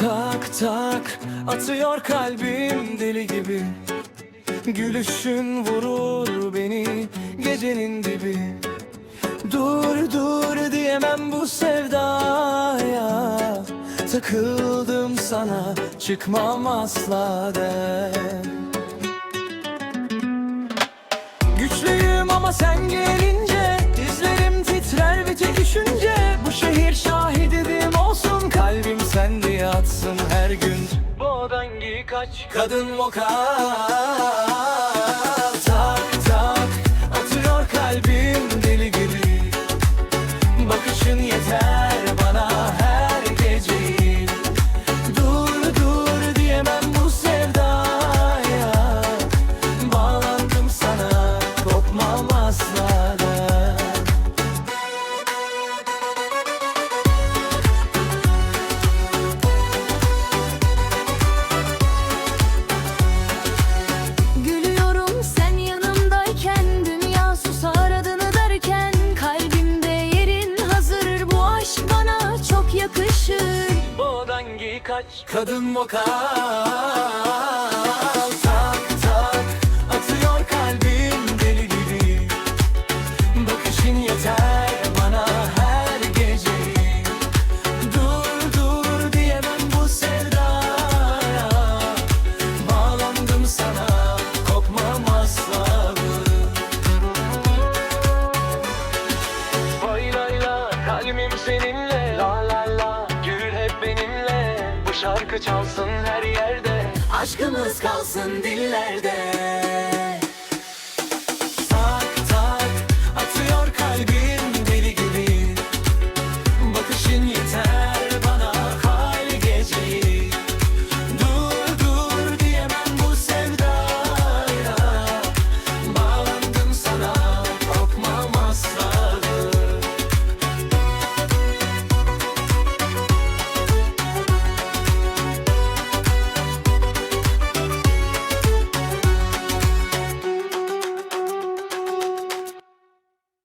Tak tak atıyor kalbim deli gibi. Gülüşün vurur beni gecenin dibi. Dur dur diyemem bu sevdaya. Takıldım sana çıkmam asla der Güçlüyüm ama sen gelince Giy kaç. Kadın vokal Kaç Kadın vokal. Tak tak Atıyor kalbim deli gibi. Bakışın yeter bana her gece. Dur dur diyemem bu sevdaya. Bağlandım sana kopmam asla Vay lay la kalbim seninle şarkı çalsın her yerde. Aşkımız kalsın dillerde